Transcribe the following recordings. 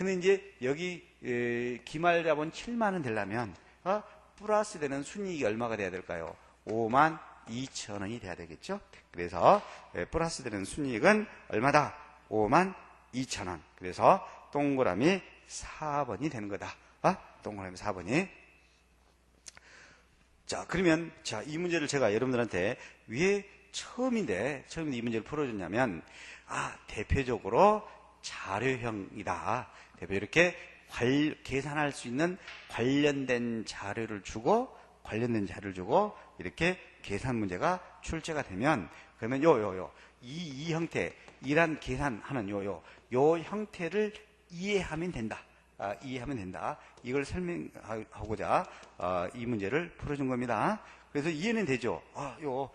근데 이제 여기 에, 기말 자본 7만 원 되려면 어? 플러스 되는 순이익이 얼마가 돼야 될까요? 5만 2천 원이 돼야 되겠죠? 그래서 에, 플러스 되는 순이익은 얼마다? 5만 2천 원. 그래서 동그라미 4번이 되는 거다. 어? 동그라미 4번이. 자, 그러면, 자, 이 문제를 제가 여러분들한테 왜 처음인데, 처음인데 이 문제를 풀어줬냐면, 아, 대표적으로 자료형이다. 대표 이렇게 관, 계산할 수 있는 관련된 자료를 주고, 관련된 자료를 주고, 이렇게 계산 문제가 출제가 되면, 그러면 요, 요, 요. 이, 이 형태, 이란 계산하는 요, 요, 요 형태를 이해하면 된다. 아, 이해하면 된다. 이걸 설명하고자 어, 이 문제를 풀어준 겁니다. 그래서 이해는 되죠. 아, 요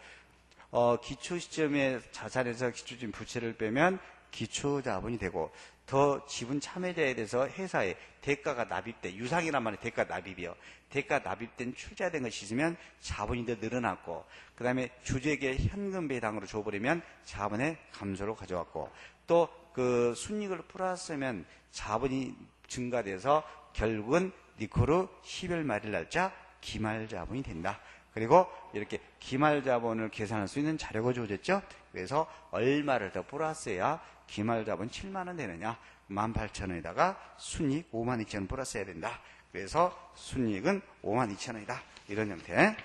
어, 기초 시점의 자산에서 기초적인 부채를 빼면 기초 자본이 되고 더 지분 참여자에 대해서 회사에 대가가 납입돼 유상이란 말이 대가 납입이요. 대가 납입된 출자된 것이 있으면 자본이 더 늘어났고 그 다음에 주주에게 현금 배당으로 줘버리면 자본의 감소로 가져왔고 또 그 순익을 플러스하면 자본이 증가돼서 결국은 니코르 10월 말일 날짜 기말 자본이 된다. 그리고 이렇게 기말 자본을 계산할 수 있는 자료가 주어졌죠. 그래서 얼마를 더 플러스해야 기말 자본 7만 원 되느냐? 18,000원에다가 순이익 5만 2천 원 플러스해야 된다. 그래서 순이익은 5만 2천 원이다. 이런 형태.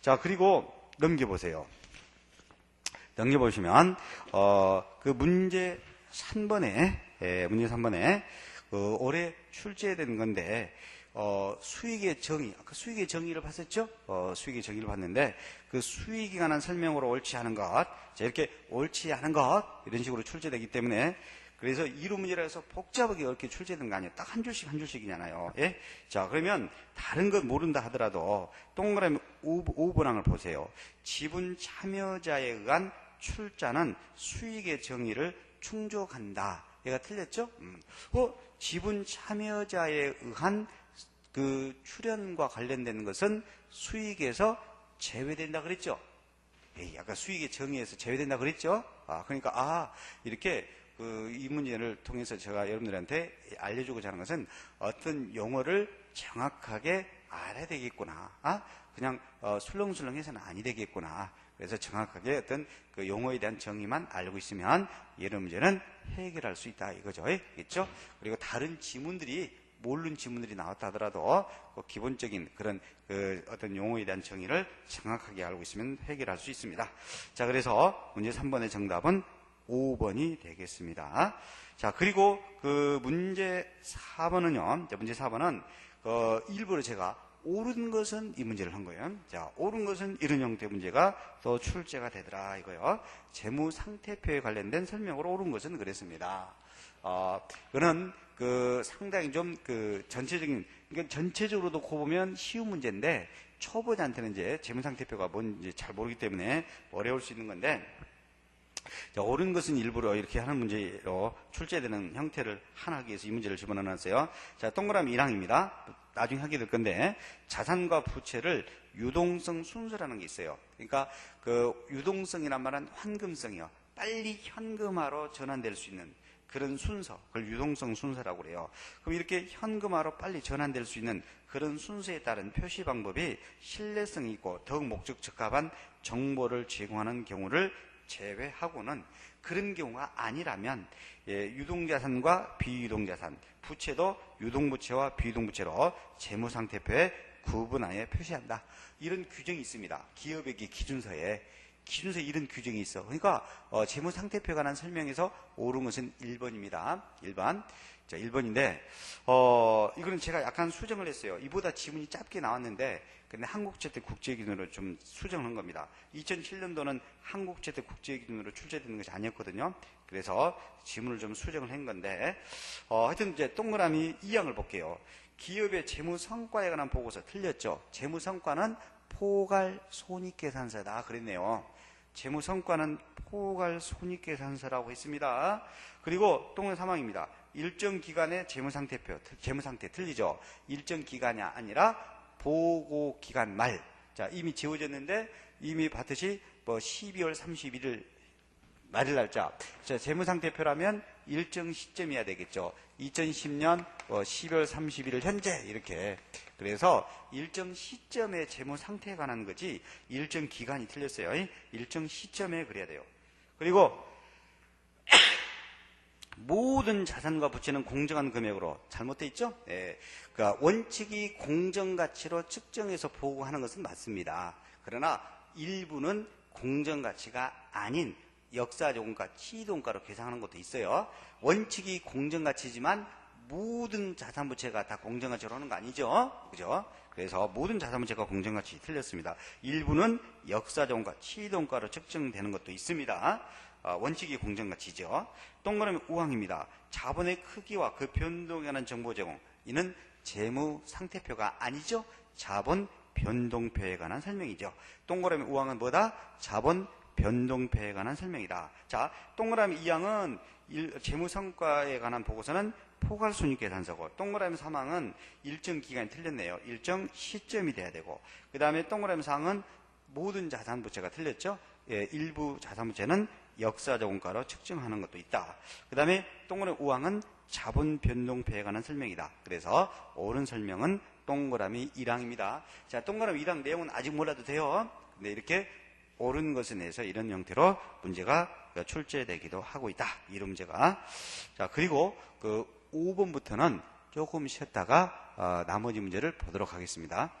자, 그리고 넘겨보세요. 넘겨보시면, 어, 그 문제 3번에, 예, 문제 3번에, 그 올해 출제된 건데, 어, 수익의 정의, 아까 수익의 정의를 봤었죠? 어, 수익의 정의를 봤는데, 그 수익에 관한 설명으로 옳지 않은 것, 자, 이렇게 옳지 않은 것, 이런 식으로 출제되기 때문에, 그래서 이루 문제라 해서 복잡하게 이렇게 출제된 거 아니에요. 딱 한 줄씩 한 줄씩이잖아요. 예? 자, 그러면 다른 것 모른다 하더라도 동그라미 5, 번항을 보세요. 지분 참여자에 의한 출자는 수익의 정의를 충족한다. 얘가 틀렸죠? 음. 어, 지분 참여자에 의한 그 출연과 관련된 것은 수익에서 제외된다 그랬죠? 에이, 아까 수익의 정의에서 제외된다 그랬죠? 아, 그러니까, 아, 이렇게 그 이 문제를 통해서 제가 여러분들한테 알려주고자 하는 것은 어떤 용어를 정확하게 알아야 되겠구나. 아? 그냥 어, 술렁술렁해서는 아니 되겠구나. 그래서 정확하게 어떤 그 용어에 대한 정의만 알고 있으면 이런 문제는 해결할 수 있다 이거죠. 있죠? 그리고 다른 지문들이 모르는 지문들이 나왔다 하더라도 그 기본적인 그런 그 어떤 용어에 대한 정의를 정확하게 알고 있으면 해결할 수 있습니다. 자, 그래서 문제 3번의 정답은 5번이 되겠습니다. 자, 그리고 그 문제 4번은요. 자, 문제 4번은 어, 일부러 제가 옳은 것은 이 문제를 한 거예요. 자, 옳은 것은 이런 형태 문제가 또 출제가 되더라 이거요. 재무 상태표에 관련된 설명으로 옳은 것은 그랬습니다. 어, 그는 그 상당히 좀 그 전체적인 그러니까 전체적으로 놓고 보면 쉬운 문제인데 초보자한테는 이제 재무 상태표가 뭔지 잘 모르기 때문에 어려울 수 있는 건데 자, 옳은 것은 일부러 이렇게 하는 문제로 출제되는 형태를 하나하기 위해서 이 문제를 집어넣어놨어요. 자, 동그라미 1항입니다. 나중에 하게 될 건데, 자산과 부채를 유동성 순서라는 게 있어요. 그러니까 그 유동성이란 말은 환금성이요. 빨리 현금화로 전환될 수 있는 그런 순서, 그걸 유동성 순서라고 그래요. 그럼 이렇게 현금화로 빨리 전환될 수 있는 그런 순서에 따른 표시 방법이 신뢰성이 있고 더욱 목적 적합한 정보를 제공하는 경우를 제외하고는 그런 경우가 아니라면 예, 유동자산과 비유동자산, 부채도 유동부채와 비유동부채로 재무상태표에 구분하여 표시한다. 이런 규정이 있습니다. 기업의 기준서에 기준서에 이런 규정이 있어. 그러니까 어, 재무 상태표에 관한 설명에서 옳은 것은 1번입니다. 1번. 자, 1번인데 어, 이거는 제가 약간 수정을 했어요. 이보다 지문이 짧게 나왔는데 근데 한국재택 국제 기준으로 좀 수정한 겁니다. 2007년도는 한국재택 국제 기준으로 출제되는 것이 아니었거든요. 그래서 지문을 좀 수정을 한 건데 어, 하여튼 이제 동그라미 2항을 볼게요. 기업의 재무 성과에 관한 보고서 틀렸죠. 재무 성과는 포괄 손익계산서다 그랬네요. 재무 성과는 포괄 손익계산서라고 했습니다. 그리고 동일 사망입니다. 일정 기간의 재무 상태표, 재무 상태 틀리죠. 일정 기간이 아니라 보고 기간 말. 자, 이미 지워졌는데 이미 봤듯이 뭐 12월 31일 말일 날짜. 자, 재무상태표라면 일정 시점이어야 되겠죠. 2010년 12월 31일 현재 이렇게. 그래서 일정 시점의 재무 상태에 관한 거지 일정 기간이 틀렸어요. 일정 시점에 그래야 돼요. 그리고 모든 자산과 부채는 공정한 금액으로 잘못돼 있죠? 예. 그러니까 원칙이 공정 가치로 측정해서 보고하는 것은 맞습니다. 그러나 일부는 공정 가치가 아닌 역사적원가, 치동가로 계산하는 것도 있어요. 원칙이 공정 가치지만 모든 자산 부채가 다 공정 가치로 하는 거 아니죠? 그죠? 그래서 모든 자산 부채가 공정 가치 틀렸습니다. 일부는 역사적원가, 치동가로 측정되는 것도 있습니다. 어, 원칙이 공정가치죠. 동그라미 우항입니다. 자본의 크기와 그 변동에 관한 정보 제공. 이는 재무 상태표가 아니죠. 자본 변동표에 관한 설명이죠. 동그라미 우항은 뭐다? 자본 변동표에 관한 설명이다. 자, 동그라미 이항은 재무 성과에 관한 보고서는 포괄순위계산서고 동그라미 3항은 일정 기간이 틀렸네요. 일정 시점이 돼야 되고 그 다음에 동그라미 4항은 모든 자산 부채가 틀렸죠. 예, 일부 자산 부채는 역사적 원가로 측정하는 것도 있다. 그 다음에 동그라미 우항은 자본 변동표에 관한 설명이다. 그래서 옳은 설명은 동그라미 1항입니다. 자, 동그라미 1항 내용은 아직 몰라도 돼요. 근데 이렇게 옳은 것에 대해서 이런 형태로 문제가 출제되기도 하고 있다. 이런 문제가. 자, 그리고 그 5번부터는 조금 쉬었다가 어, 나머지 문제를 보도록 하겠습니다.